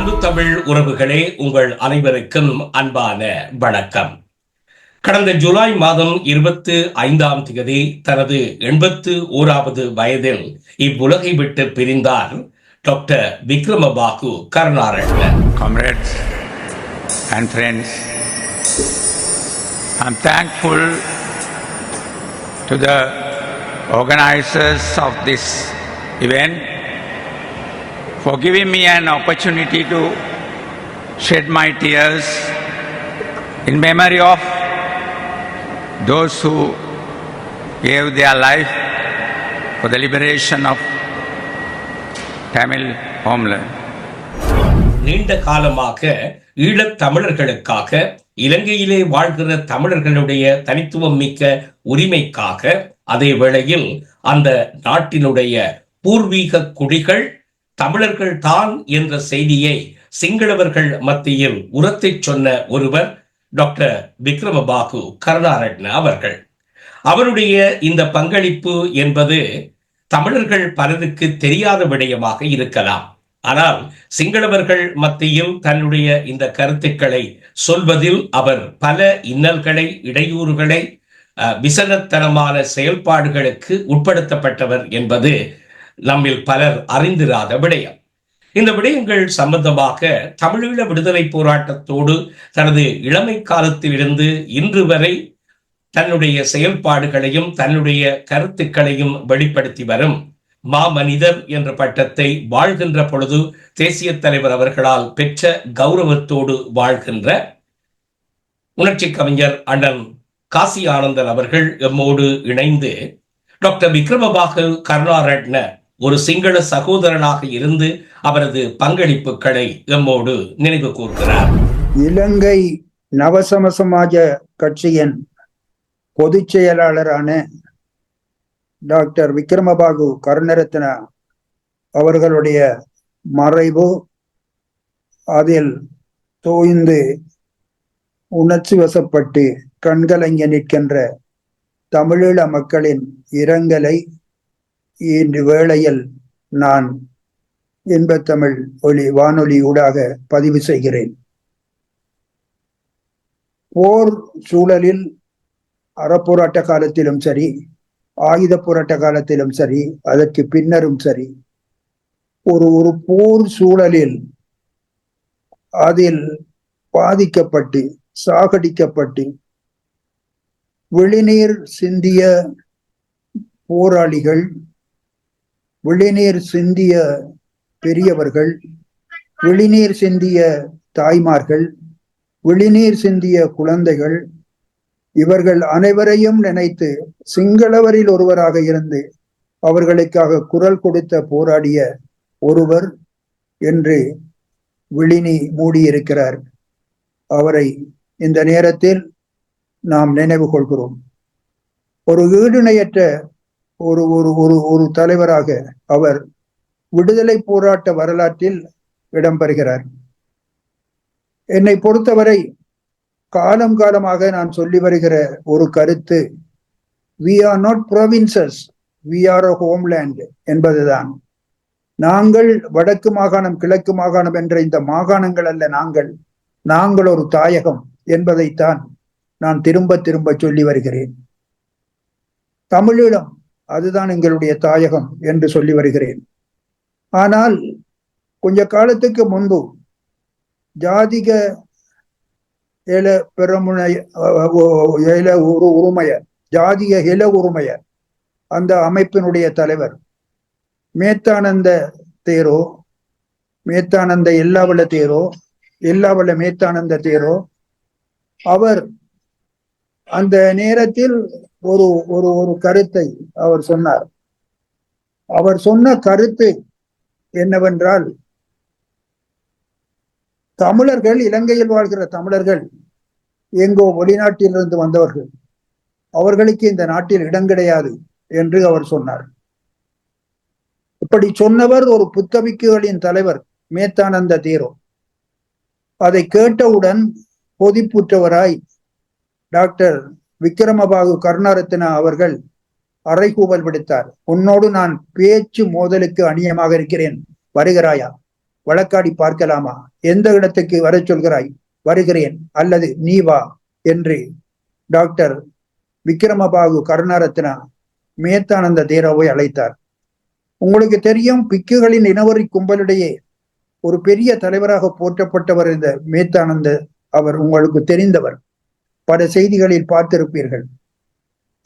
அன்பு தமிழ் உறவுகளே உங்கள் அனைவருக்கும் அன்பான வணக்கம் கடந்த ஜூலை மாதம் இருபத்து ஐந்தாம் தேதி தனது எண்பத்து ஓராவது வயதில் இவ்வுலகை விட்டு பிரிந்தார் doctor Vickramabahu Karunaratne comrades and friends. I'm thankful to the organizers of this event for giving me an opportunity to shed my tears in memory of those who gave their life for the liberation of Tamil homeland. நீண்ட காலமாக ஈழத் தமிழர்களுக்காக இலங்கையிலே வாழ்கிற தமிழர்களுடைய தனித்துவம் மிக்க உரிமைக்காக அதே வேளையில் அந்த நாட்டினுடைய பூர்வீக குடிகள் தமிழர்கள் தான் என்ற செய்தியை சிங்களவர்கள் மத்தியில் உரத்தை சொன்ன ஒருவர் டாக்டர் விக்ரமபாகு கருணாரட்ன அவர்கள். அவருடைய இந்த பங்களிப்பு என்பது தமிழர்கள் பலருக்கு தெரியாத விடயமாக இருக்கலாம். ஆனால் சிங்களவர்கள் மத்தியில் தன்னுடைய இந்த கருத்துக்களை சொல்வதில் அவர் பல இன்னல்களை இடையூறுகளை அஹ், விசனத்தனமான செயல்பாடுகளுக்கு உட்படுத்தப்பட்டவர் என்பது நம்மில் பலர் அறிந்திராத விடயம். இந்த விடயங்கள் சம்பந்தமாக தமிழீழ விடுதலை போராட்டத்தோடு தனது இளமை காலத்திலிருந்து இன்று வரை தன்னுடைய செயல்பாடுகளையும் தன்னுடைய கருத்துக்களையும் வெளிப்படுத்தி வரும் மாமனிதர் என்ற பட்டத்தை வாழ்கின்ற பொழுது தேசிய தலைவர் அவர்களால் பெற்ற கௌரவத்தோடு வாழ்கின்ற உணர்ச்சி கவிஞர் அண்ணன் காசி ஆனந்தன் அவர்கள் எம்மோடு இணைந்து டாக்டர் விக்ரமபாகு கருணாரட்ன ஒரு சிங்கள சகோதரனாக இருந்து அவரது பங்களிப்புகளை எம்மோடு நினைவு கூர்கிறார். இலங்கை நவசம சமாஜ கட்சியின் பொதுச் செயலாளரான டாக்டர் விக்ரமபாகு கருணரத்ன அவர்களுடைய மறைவு அதில் தோய்ந்து உணர்ச்சி வசப்பட்டு கண்கலங்கி நிற்கின்ற தமிழீழ மக்களின் இரங்கலை இன்று வேளையில் நான் இன்பத்தமிழ் ஒளி வானொலி ஊடாக பதிவு செய்கிறேன். போர் சூழலில் அறப்போராட்ட காலத்திலும் சரி ஆயுத போராட்ட காலத்திலும் சரி அதற்கு பின்னரும் சரி ஒரு ஒரு போர் சூழலில் அதில் பாதிக்கப்பட்டு சாகடிக்கப்பட்டு வெளிநீர் சிந்திய போராளிகள் விழிநீர் சிந்திய பெரியவர்கள் விழிநீர் சிந்திய தாய்மார்கள் விழிநீர் சிந்திய குழந்தைகள் இவர்கள் அனைவரையும் நினைத்து சிங்களவரில் ஒருவராக இருந்து அவர்களுக்காக குரல் கொடுத்த போராடிய ஒருவர் என்று விழினி மூடியிருக்கிறார். அவரை இந்த நேரத்தில் நாம் நினைவு கொள்கிறோம். ஒரு ஈடுணையற்ற ஒரு ஒரு ஒரு ஒரு தலைவராக அவர் விடுதலை போராட்ட வரலாற்றில் இடம்பெறுகிறார் என்னை பொறுத்தவரை காலம் காலமாக நான் சொல்லி வருகிற ஒரு கருத்து we are not provinces we are a homeland என்பதுதான். நாங்கள் வடக்கு மாகாணம் கிழக்கு மாகாணம் என்ற இந்த மாகாணங்கள் அல்ல நாங்கள் நாங்கள் ஒரு தாயகம் என்பதைத்தான் நான் திரும்ப திரும்ப சொல்லி வருகிறேன். தமிழீழம் அதுதான் எங்களுடைய தாயகம் என்று சொல்லி வருகிறேன். ஆனால் கொஞ்ச காலத்துக்கு முன்பு ஜாதிக இல பெருமுனை இல உரு உரிமைய ஜாதிய இல உரிமைய அந்த அமைப்பினுடைய தலைவர் மேத்தானந்த தேரோ மேத்தானந்த எல்லாவல்ல தேரோ எல்லாவல்ல மேத்தானந்த தேரோ அவர் அந்த நேரத்தில் ஒரு ஒரு ஒரு கருத்தை அவர் சொன்னார். அவர் சொன்ன கருத்து என்னவென்றால் தமிழர்கள் இலங்கையில் வாழ்கிற தமிழர்கள் எங்கோ வெளிநாட்டிலிருந்து வந்தவர்கள் அவர்களுக்கு இந்த நாட்டில் இடம் கிடையாது என்று அவர் சொன்னார். இப்படி சொன்னவர் ஒரு புத்தபிக்குகளின் தலைவர் மேத்தானந்த தீரோ. அதை கேட்டவுடன் பொதிப்புற்றவராய் டாக்டர் விக்ரமபாகு கருணாரத்னா அவர்கள் அறைகூவல் விடுத்தார் உன்னோடு நான் பேச்சு மோதலுக்கு அணியமாக இருக்கிறேன். வருகிறாயா? வழக்காடி பார்க்கலாமா? எந்த இடத்துக்கு வரச் சொல்கிறாய்? வருகிறேன். அல்லது நீ வா என்று டாக்டர் விக்ரமபாகு கருணாரத்னா மேத்தானந்த தேராவை அழைத்தார். உங்களுக்கு தெரியும் பிக்குகளின் இனவரி கும்பலிடையே ஒரு பெரிய தலைவராக போற்றப்பட்டவர் இந்த மேத்தானந்த அவர் உங்களுக்கு தெரிந்தவர். பல செய்திகளில் பார்த்திருப்பீர்கள்.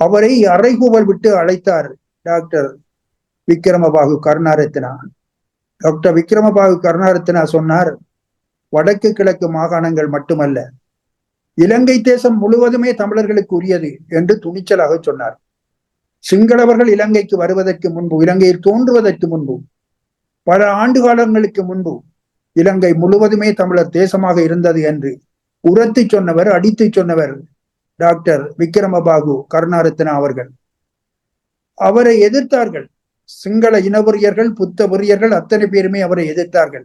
அவரை அறைகூவல் விட்டு அழைத்தார் டாக்டர் விக்ரமபாகு கருணாரத்னா. டாக்டர் விக்ரமபாகு கருணாரத்னா சொன்னார் வடக்கு கிழக்கு மாகாணங்கள் மட்டுமல்ல இலங்கை தேசம் முழுவதுமே தமிழர்களுக்கு உரியது என்று துணிச்சலாக சொன்னார். சிங்களவர்கள் இலங்கைக்கு வருவதற்கு முன்பு இலங்கையில் தோன்றுவதற்கு முன்பு பல ஆண்டு காலங்களுக்கு முன்பு இலங்கை முழுவதுமே தமிழர் தேசமாக இருந்தது என்று உரத்து சொன்னவர் அடித்து சொன்னவர் டாக்டர் விக்ரமபாகு கருணாரத்னா அவர்கள். அவரை எதிர்த்தார்கள். சிங்கள இனவெறியர்கள் புத்த வெறியர்கள் அத்தனை பேருமே அவரை எதிர்த்தார்கள்.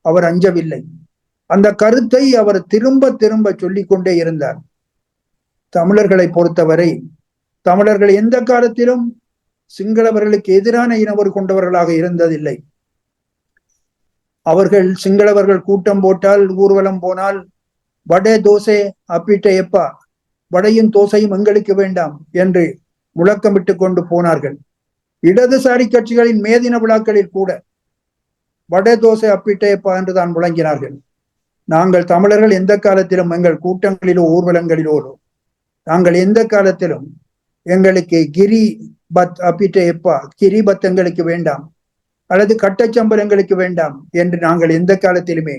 அவர் அஞ்சவில்லை. அந்த கருத்தை அவர் திரும்ப திரும்ப சொல்லிக்கொண்டே இருந்தார். தமிழர்களை பொறுத்தவரை தமிழர்கள் எந்த காலத்திலும் சிங்களவர்களுக்கு எதிரான இனவர் கொண்டவர்களாக இருந்ததில்லை. அவர்கள் சிங்களவர்கள் கூட்டம் போட்டால் ஊர்வலம் போனால் வடை தோசை அப்பிட்ட எப்பா? வடையும் தோசையும் எங்களுக்கு வேண்டாம் என்று முழக்கமிட்டு கொண்டு போனார்கள். இடதுசாரி கட்சிகளின் மேதின விழாக்களில் கூட வடை தோசை அப்பிட்ட எப்பா என்று தான் முழங்கினார்கள். நாங்கள் தமிழர்கள் எந்த காலத்திலும் எங்கள் கூட்டங்களிலோ ஊர்வலங்களிலோ நாங்கள் எந்த காலத்திலும் எங்களுக்கு கிரி பத் அப்பிட்ட எப்பா? கிரி பத் எங்களுக்கு வேண்டாம். அல்லது கட்டச்சம்பல் எங்களுக்கு வேண்டாம் என்று நாங்கள் எந்த காலத்திலுமே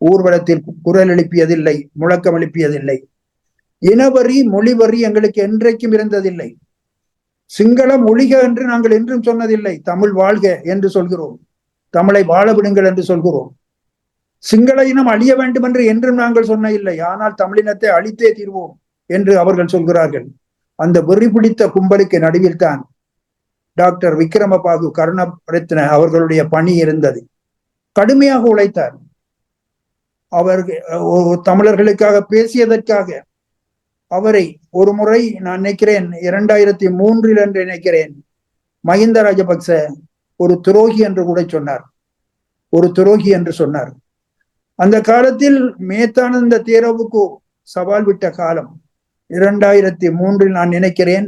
ஊர்வலத்தில் குரல் எழுப்பியதில்லை முழக்கம் எழுப்பியதில்லை. இனவரி மொழிவரி எங்களுக்கு என்றைக்கும் இருந்ததில்லை. சிங்களம் ஒழிக என்று நாங்கள் என்றும் சொன்னதில்லை. தமிழ் வாழ்க என்று சொல்கிறோம். தமிழை வாழ விடுங்கள் என்று சொல்கிறோம். சிங்கள இனம் அழிய வேண்டும் என்று என்றும் நாங்கள் சொன்ன இல்லை. ஆனால் தமிழினத்தை அழித்தே தீர்வோம் என்று அவர்கள் சொல்கிறார்கள். அந்த வெறி பிடித்த கும்பலுக்கு நடுவில் தான் டாக்டர் விக்ரமபாகு கருணரத்ன அவர்களுடைய பணி இருந்தது. கடுமையாக உழைத்தார். அவர் தமிழர்களுக்காக பேசியதற்காக அவரை ஒரு முறை நான் நினைக்கிறேன் இரண்டாயிரத்தி மூன்றில் என்று நினைக்கிறேன் மஹிந்த ராஜபக்ச ஒரு துரோகி என்று கூட சொன்னார். ஒரு துரோகி என்று சொன்னார். அந்த காலத்தில் மேத்தானந்த தேரவுக்கு சவால் விட்ட காலம் இரண்டாயிரத்தி மூன்றில் நான் நினைக்கிறேன்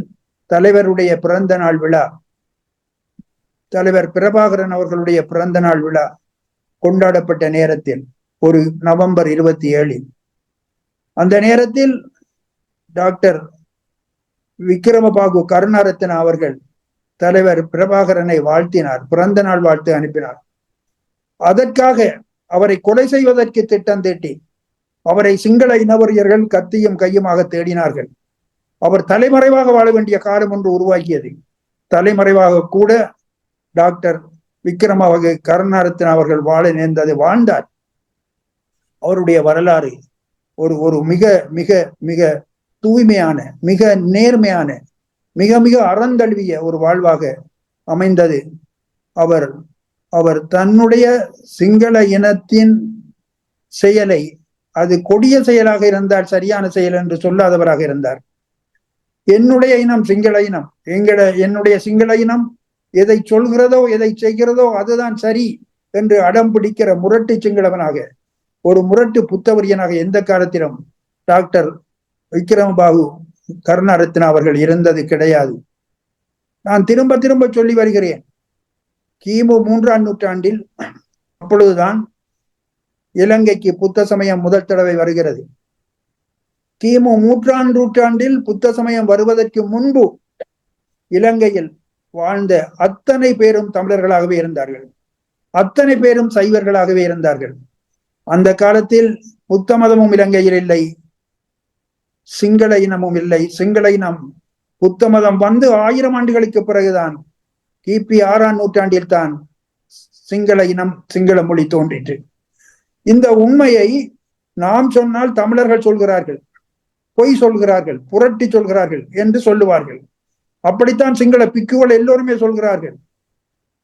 தலைவருடைய பிறந்த நாள் விழா தலைவர் பிரபாகரன் அவர்களுடைய பிறந்த நாள் விழா கொண்டாடப்பட்ட நேரத்தில். ஒரு நவம்பர் இருபத்தி ஏழில். அந்த நேரத்தில் டாக்டர் விக்ரமபாகு கருணாரத்ன அவர்கள் தலைவர் பிரபாகரனை வாழ்த்தினார் பிறந்த நாள் வாழ்த்து அனுப்பினார். அதற்காக அவரை கொலை செய்வதற்கு திட்டம் தீட்டி அவரை சிங்கள இனவரியர்கள் கத்தியும் கையுமாக தேடினார்கள். அவர் தலைமறைவாக வாழ வேண்டிய காலம் ஒன்று உருவாக்கியது தலைமறைவாக கூட டாக்டர் விக்ரமவக கருணாரத்ன அவர்கள் வாழ நேர்ந்தது வாழ்ந்தார். அவருடைய வரலாறு ஒரு ஒரு மிக மிக மிக தூய்மையான மிக நேர்மையான மிக மிக அறந்தழுவிய ஒரு வாழ்வாக அமைந்தது. அவர் அவர் தன்னுடைய சிங்கள இனத்தின் செயலை அது கொடிய செயலாக இருந்தால் சரியான செயல் என்று சொல்லாதவராக இருந்தார். என்னுடைய இனம் சிங்கள இனம். எங்கட என்னுடைய சிங்கள இனம் எதை சொல்கிறதோ எதை செய்கிறதோ அதுதான் சரி என்று அடம் பிடிக்கிற முரட்டு சிங்களவனாக ஒரு முரட்டு புத்தவரியனாக எந்த காலத்திலும் டாக்டர் விக்ரமபாபு கருணாரத்னா அவர்கள் இருந்தது கிடையாது. நான் திரும்ப திரும்ப சொல்லி வருகிறேன். கிமு மூன்றாம் நூற்றாண்டில் அப்பொழுதுதான் இலங்கைக்கு புத்த சமயம் முதல் தடவை வருகிறது. கிமு மூன்றாம் நூற்றாண்டில் புத்த சமயம் வருவதற்கு முன்பு இலங்கையில் வாழ்ந்த அத்தனை பேரும் தமிழர்களாகவே இருந்தார்கள். அத்தனை பேரும் சைவர்களாகவே இருந்தார்கள். அந்த காலத்தில் புத்த மதமும் இலங்கையில் இல்லை. சிங்கள இனமும் இல்லை. சிங்கள இனம் புத்த மதம் வந்து ஆயிரம் ஆண்டுகளுக்கு பிறகுதான் கிபி ஆறாம் நூற்றாண்டில் தான் சிங்கள இனம் சிங்கள மொழி தோன்றிற்று. இந்த உண்மையை நாம் சொன்னால் தமிழர்கள் சொல்கிறார்கள் பொய் சொல்கிறார்கள் புரட்டி சொல்கிறார்கள் என்று சொல்லுவார்கள். அப்படித்தான் சிங்கள பிக்குகள் எல்லோருமே சொல்கிறார்கள்.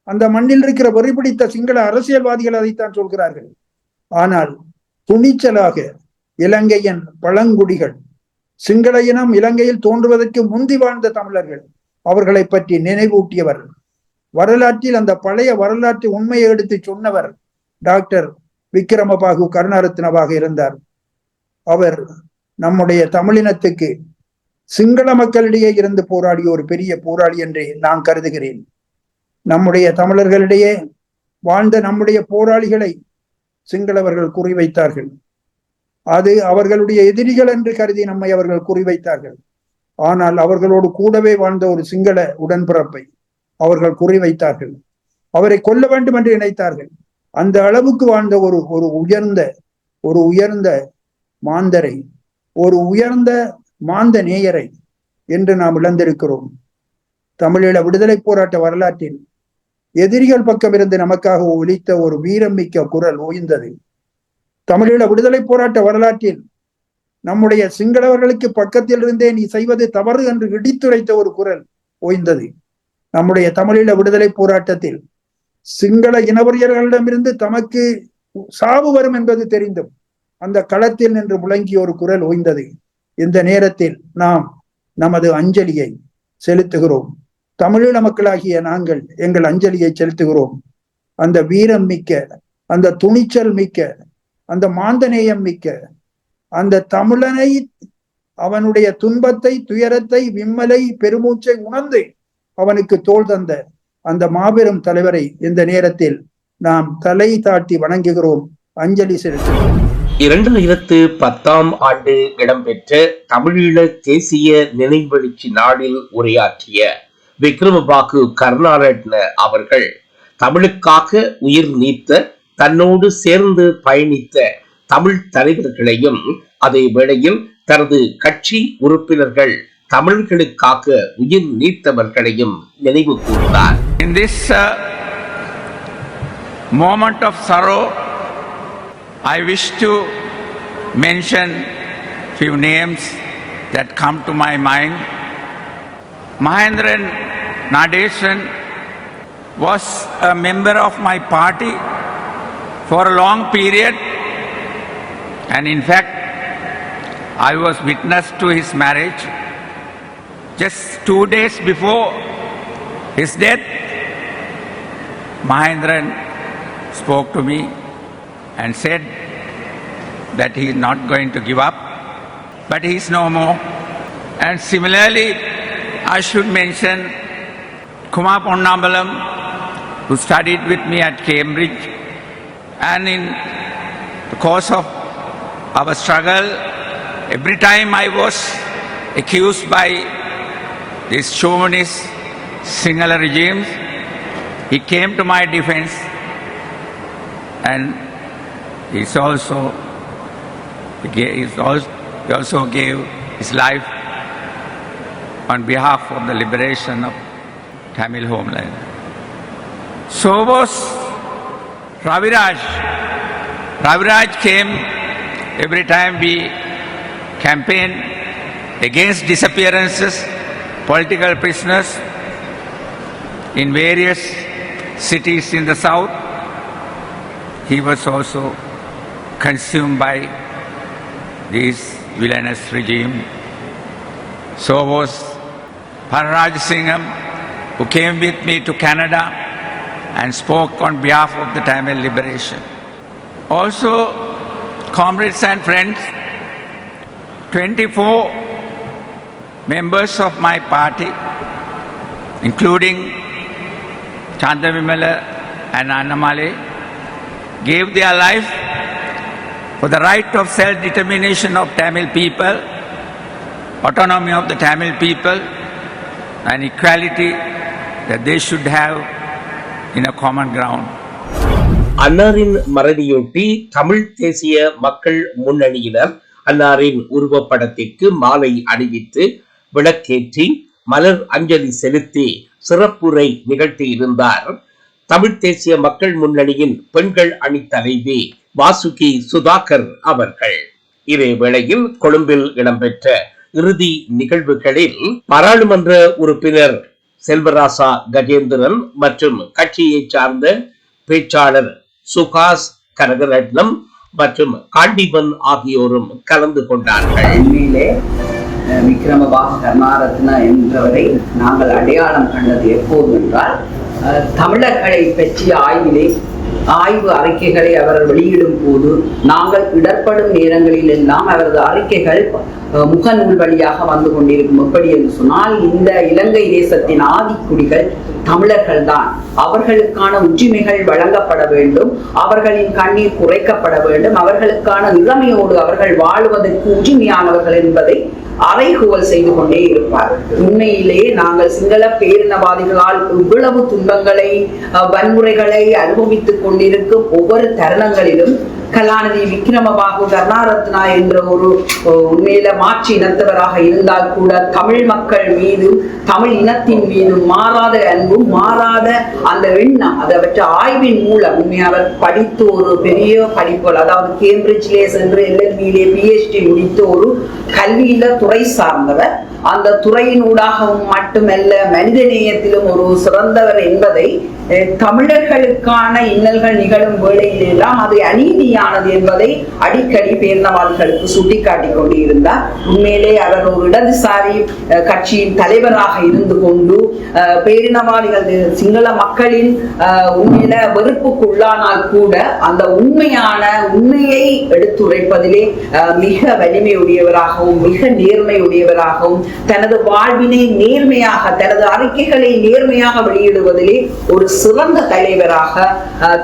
அந்த மண்ணில் இருக்கிற வெறி பிடித்த சிங்கள அரசியல்வாதிகள் அதைத்தான் சொல்கிறார்கள். ஆனால் துணிச்சலாக இலங்கையின் பழங்குடிகள் சிங்கள இனம் இலங்கையில் தோன்றுவதற்கு முந்தி வாழ்ந்த தமிழர்கள் அவர்களை பற்றி நினைவூட்டியவர். வரலாற்றில் அந்த பழைய வரலாற்று உண்மையை எடுத்து சொன்னவர் டாக்டர் விக்ரமபாகு கருணாரத்னவாக இருந்தார். அவர் நம்முடைய தமிழினத்துக்கு சிங்கள மக்களிடையே இருந்து போராடிய ஒரு பெரிய போராளி என்றே நான் கருதுகிறேன். நம்முடைய தமிழர்களிடையே வாழ்ந்த நம்முடைய போராளிகளை சிங்களவர்கள் குறிவைத்தார்கள். அது அவர்களுடைய எதிரிகள் என்று கருதி நம்மை அவர்கள் குறிவைத்தார்கள். ஆனால் அவர்களோடு கூடவே வாழ்ந்த ஒரு சிங்கள உடன்பிறப்பை அவர்கள் குறிவைத்தார்கள். அவரை கொல்ல வேண்டும் என்று நினைத்தார்கள். அந்த அளவுக்கு வாழ்ந்த ஒரு ஒரு உயர்ந்த ஒரு உயர்ந்த மாந்தரை ஒரு உயர்ந்த மாந்த நேயரை என்று நாம் இழந்திருக்கிறோம். தமிழீழ விடுதலை போராட்ட வரலாற்றில் எதிரிகள் பக்கம் இருந்து நமக்காக ஒலித்த ஒரு வீரம் மிக்க குரல் ஓய்ந்தது. தமிழீழ விடுதலை போராட்ட வரலாற்றில் நம்முடைய சிங்களவர்களுக்கு பக்கத்தில் இருந்தே நீ செய்வது தவறு என்று இடித்துரைத்த ஒரு குரல் ஓய்ந்தது. நம்முடைய தமிழீழ விடுதலை போராட்டத்தில் சிங்கள இனவரியர்களிடமிருந்து தமக்கு சாவு வரும் என்பது தெரிந்தும் அந்த களத்தில் நின்று முழங்கிய ஒரு குரல் ஓய்ந்தது. இந்த நேரத்தில் நாம் நமது அஞ்சலியை செலுத்துகிறோம். தமிழீழ மக்களாகிய நாங்கள் எங்கள் அஞ்சலியை செலுத்துகிறோம். அந்த வீரம் மிக்க அந்த துணிச்சல் மிக்க அந்த மாந்தநேயம் மிக்க அந்த தமிழனை அவனுடைய துன்பத்தை துயரத்தை விம்மலை பெருமூச்சை உணர்ந்து அவனுக்கு தோல் தந்த அந்த மாபெரும் தலைவரை இந்த நேரத்தில் நாம் தலை தாட்டி வணங்குகிறோம். அஞ்சலி செலுத்துகிறோம். இரண்டாயிரத்து பத்தாம் ஆண்டு இடம்பெற்ற தமிழீழ தேசிய நினைவெழுச்சி நாளில் உரையாற்றிய விக்ரமபாகு கருணாரட்ன அவர்கள் தமிழுக்காக உயிர் நீத்த தன்னோடு சேர்ந்து பயணித்த தமிழ் தலைவர்களையும் அதே வேளையில் தனது கட்சி உறுப்பினர்கள் தமிழர்களுக்காக உயிர் நீத்தவர்களையும் நினைவு கூர்ந்தார் In this uh, moment of sorrow, I wish to mention few names that come to my mind. Mahendran Nadeshan was a member of my party for a long period and in fact I was witness to his marriage. Just two days before his death, Mahendran spoke to me and said that he is not going to give up, but he is no more. And similarly, I should mention Kumar Ponnambalam, who studied with me at Cambridge, and in the course of our struggle, every time I was accused by these chauvinist Sinhala regimes, he came to my defense and he's also he's also, he also gave his life on behalf of the liberation of Tamil homeland. So was Raviraj. Raviraj came every time we campaigned against disappearances, political prisoners in various cities in the south. He was also consumed by this villainous regime. So was Parraj Singham, who came with me to Canada and spoke on behalf of the Tamil liberation. Also, comrades and friends, 24 members of my party, including Chandavimala and Annamale, gave their life for the right of self-determination of Tamil people, autonomy of the Tamil people, and equality that they should have in a common ground. அன்னாரின் மறைவையொட்டி தமிழ் தேசிய மக்கள் முன்னணியினர் அன்னாரின் உருவப்படத்திற்கு மாலை அணிவித்து விளக்கேற்றி மலர் அஞ்சலி செலுத்தி சிறப்புரை நிகழ்த்தியிருந்தார் தமிழ் தேசிய மக்கள் முன்னணியின் பெண்கள் அணி தலைவி வாசுகி சுதாகர் அவர்கள் இதே வேளையில் கொழும்பில் இடம்பெற்ற இறுதி நிகழ்வுகளில் பாராளுமன்ற உறுப்பினர் செல்வராசா கஜேந்திரன் மற்றும் கட்சியைச் சார்ந்த பேச்சாளர் சுகாஸ் கனகரட்னம் மற்றும் காண்டிபன் ஆகியோரும் கலந்து கொண்டார்கள். உண்மையிலே அஹ், விக்ரமபாகு கருணாரத்ன நாங்கள் அடையாளம் கண்டது எப்போது என்றால் தமிழர்களை பற்றிய ஆய்விலே ஆய்வு அறிக்கைகளை அவர் வெளியிடும் போது நாங்கள் இடர்படும் நேரங்களில் எல்லாம் அவரது அறிக்கைகள் முகநூல் வழியாக வந்து கொண்டிருக்கும் எப்படி என்று சொன்னால் இந்த இலங்கை தேசத்தின் ஆதிக்குடிகள் தமிழர்கள் தான். அவர்களுக்கான உரிமைகள் வழங்கப்பட வேண்டும் அவர்களின் கண்ணீர் குறைக்கப்பட வேண்டும் அவர்களுக்கான நிலைமையோடு அவர்கள் வாழ்வதற்கு உரிமையானவர்கள் என்பதை அறைகூவல் செய்து கொண்டே இருப்பார். உண்மையிலேயே நாங்கள் சிங்கள பேரினவாதிகளால் இவ்வளவு துன்பங்களை வன்முறைகளை அனுபவித்துக் கொண்டிருக்கும் ஒவ்வொரு தருணங்களிலும் கலாநிதி விக்ரமபாகு கருணாரத்னா என்ற ஒரு உண்மையில மாற்று இனத்தவராக இருந்தால் கூட தமிழ் மக்கள் மீது தமிழ் இனத்தின் மீது மாறாத அன்பும் மாறாத அந்த எண்ணம் அதை அவற்றை ஆய்வின் மூலம் உண்மை அவர் படித்து ஒரு பெரிய படிப்புகள் அதாவது கேம்பிரிட்ஜ்லே சென்று எல்எல்பியிலே பிஹெச்டி முடித்த ஒரு கல்வியில துறை சார்ந்தவர். அந்த துறையினூடாகவும் மட்டுமல்ல மனிதநேயத்திலும் ஒரு சிறந்தவர் என்பதை தமிழர்களுக்கான இன்னல்கள் நிகழும் வேளையிலெல்லாம் அது அநீதி அநீதியானது என்பதை அடிக்கடி பேர்ந்தவாள்களுக்கு சுட்டிக்காட்டிக் கொண்டு இருந்தார் உண்மையிலே அவர் ஒரு இடதுசாரி கட்சியின் தலைவராக இருந்து கொண்டு அஹ், பேரினவாதிகள் சிங்கள மக்களின் உண்மையில வெறுப்புக்குள்ளானால் கூட அந்த உண்மையான உண்மையை எடுத்துரைப்பதிலே மிக வலிமையுடையவராகவும் மிக நேர்மையுடையவராகவும் தனது வாழ்வினை நேர்மையாக தனது அறிக்கைகளை நேர்மையாக வெளியிடுவதிலே ஒரு சிறந்த தலைவராக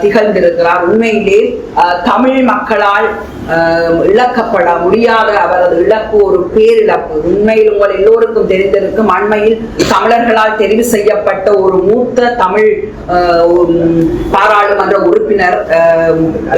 திகழ்ந்திருக்கிறார். உண்மையிலே அஹ், தமிழ் மக்களால் இழக்கப்பட முடியாத அவரது இழப்பு ஒரு பேரிழப்பு. உண்மையில் உங்கள் எல்லோருக்கும் தெரிந்திருக்கும் அண்மையில் தமிழர்களால் தெரிவு செய்யப்பட்ட ஒரு மூத்த தமிழ் பாராளுமன்ற உறுப்பினர்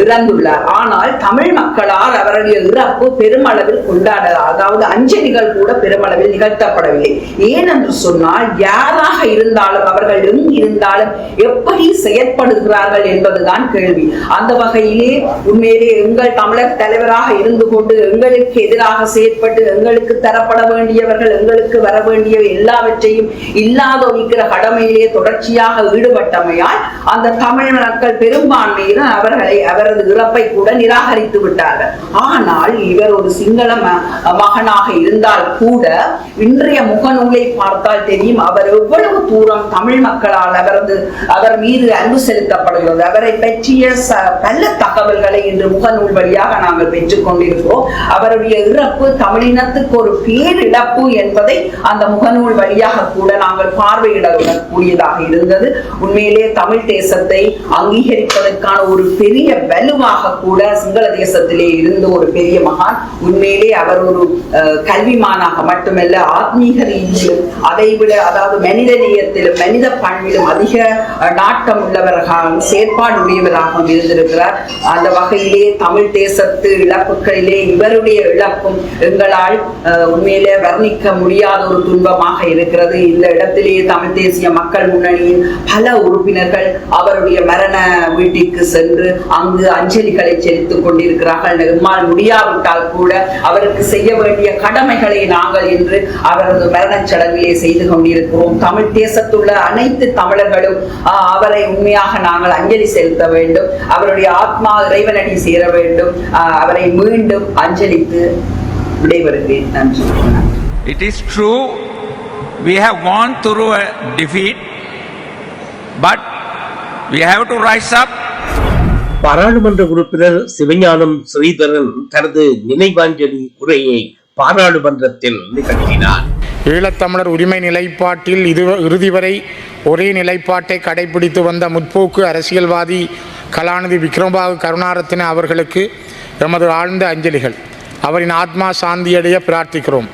இறந்துள்ளார். ஆனால் தமிழ் மக்களால் அவருடைய இறப்பு பெருமளவில் கொண்டாட அதாவது அஞ்சலிகள் கூட பெருமளவில் நிகழ்த்தப்படவில்லை. ஏனென்று சொன்னால் யாராக இருந்தாலும் அவர்கள் எங்கு இருந்தாலும் எப்படி செயற்படுகிறார்கள் என்பதுதான் கேள்வி. அந்த வகையிலே உண்மையிலே எங்கள் தமிழர் தலைவராக இருந்து கொண்டு எங்களுக்கு எதிராக செயற்பட்டு எங்களுக்கு தரப்பட வேண்டியவர்கள் எங்களுக்கு வர வேண்டிய எல்லாவற்றையும் இல்லாத இல்லாதொழிக்கிற கடமையிலே தொடர்ச்சியாக ஈடுபட்டமையால் அந்த தமிழ் மக்கள் பெரும்பான்மையினர் அவர்களை அவரது இறப்பை கூட நிராகரித்து விட்டார்கள். ஆனால் இவர் ஒரு சிங்கள மகனாக இருந்தால் கூட இன்றைய முகநூலை பார்த்தால் தெரியும் அவர் எவ்வளவு தூரம் தமிழ் மக்களால் அவரது அவர் மீது அன்பு செலுத்தப்படுகிறது. அவரை பற்றிய பல தகவல்களை இன்று முகநூல் வழியாக நாங்கள் பெற்றுக் கொண்டிருக்கிறோம். அவருடைய இறப்பு தமிழினத்துக்கு ஒரு பேரிழப்பு என்பதை அந்த முகநூல் வழியாக கூட நாங்கள் பார்வையிடக்கூடியதாக இருந்தது. உண்மையிலே தமிழ் தேசத்தை அங்கீகரிப்பதற்கான ஒரு பெரிய வலுவாக கூட சிங்கள தேசத்திலே இருந்த ஒரு பெரிய மகான். உண்மையிலே அவர் ஒரு கல்விமானாக மட்டுமல்ல ஆத்மீக ரீதியிலும் அதைவிட அதாவது மனித நேயத்திலும் மனித பண்பிலும் அதிக அஹ், நாட்டம் உள்ளவராகவும் செயற்பாடுடையவராகவும் இருந்திருக்கிறார். அந்த வகையிலே தமிழ் தேசத்தை இழப்புகளிலே இவருடைய இழப்பும் எங்களால் உண்மையிலே வர்ணிக்க முடியாத ஒரு துன்பமாக இருக்கிறது. இந்த இடத்திலேயே தமிழ் தேசிய மக்கள் முன்னணியின் பல உறுப்பினர்கள் அவருடைய மரண வீட்டிற்கு சென்று அங்கு அஞ்சலிகளை செலுத்திக் கொண்டிருக்கிறார்கள். நம்மால் முடியாவிட்டால் கூட அவருக்கு செய்ய வேண்டிய கடமைகளை நாங்கள் என்று அவரது மரணச் சடங்கிலே செய்து கொண்டிருக்கிறோம். தமிழ் தேசத்துள்ள அனைத்து தமிழர்களும் அவரை உண்மையாக நாங்கள் அஞ்சலி செலுத்த வேண்டும். அவருடைய ஆத்மா இறைவனடி சேர வேண்டும். அவரை மீண்டும் அஞ்சலித்து விடைபெறுகிறேன். நன்றி. It is true, we have gone through a defeat, but we have to rise up. பாராளுமன்ற உறுப்பினர் சிவஞானம் ஸ்ரீதரன் தனது நினைவாஞ்சலி உரையை பாராளுமன்றத்தில் நிகழ்த்தினார். ஈழத்தமிழர் உரிமை நிலைப்பாட்டில் இது இறுதி வரை ஒரே நிலைப்பாட்டை கடைபிடித்து வந்த முற்போக்கு அரசியல்வாதி கலாநிதி விக்ரமபாகு கருணாரத்ன அவர்களுக்கு எமது ஆழ்ந்த அஞ்சலிகள். அவரின் ஆத்மா சாந்தியடைய பிரார்த்திக்கிறோம்.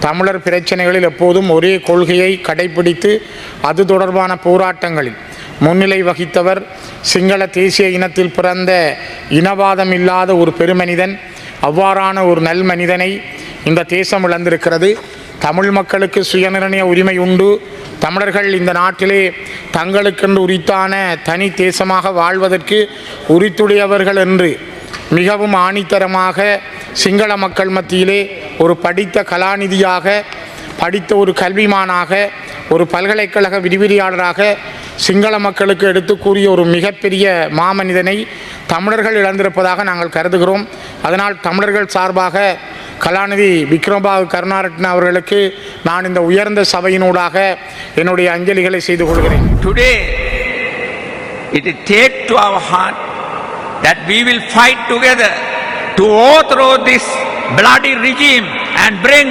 தமிழர் பிரச்சனைகளில் எப்போதும் ஒரே கொள்கையை கடைபிடித்து அது தொடர்பான போராட்டங்களில் முன்னிலை வகித்தவர் சிங்கள தேசிய இனத்தில் பிறந்த இனவாதம் இல்லாத ஒரு பெருமனிதன் அவ்வாறான ஒரு நல் மனிதனை இந்த தேசம் இழந்திருக்கிறது. தமிழ் மக்களுக்கு சுயநிர்ணய உரிமை உண்டு. தமிழர்கள் இந்த நாட்டிலே தங்களுக்கென்று உரித்தான தனி தேசமாக வாழ்வதற்கு உரித்துடையவர்கள் என்று மிகவும் ஆணித்தரமாக சிங்கள மக்கள் மத்தியிலே ஒரு படித்த கலாநிதியாக படித்த ஒரு கல்விமானாக ஒரு பல்கலைக்கழக விரிவிரியாளராக சிங்கள மக்களுக்கு எடுத்து கூறிய ஒரு மிகப்பெரிய மாமனிதனை தமிழர்கள் இழந்திருப்பதாக நாங்கள் கருதுகிறோம். அதனால் தமிழர்கள் சார்பாக கலாநிதி விக்ரமபாகு கருணாரட்ன அவர்களுக்கு நான் இந்த உயர்ந்த சபையினூடாக என்னுடைய அஞ்சலிகளை செய்து கொள்கிறேன். Today it is take to our that we will fight together to overthrow this bloody regime and bring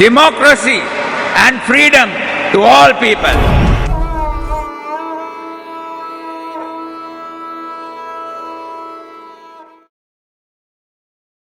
democracy and freedom to all people.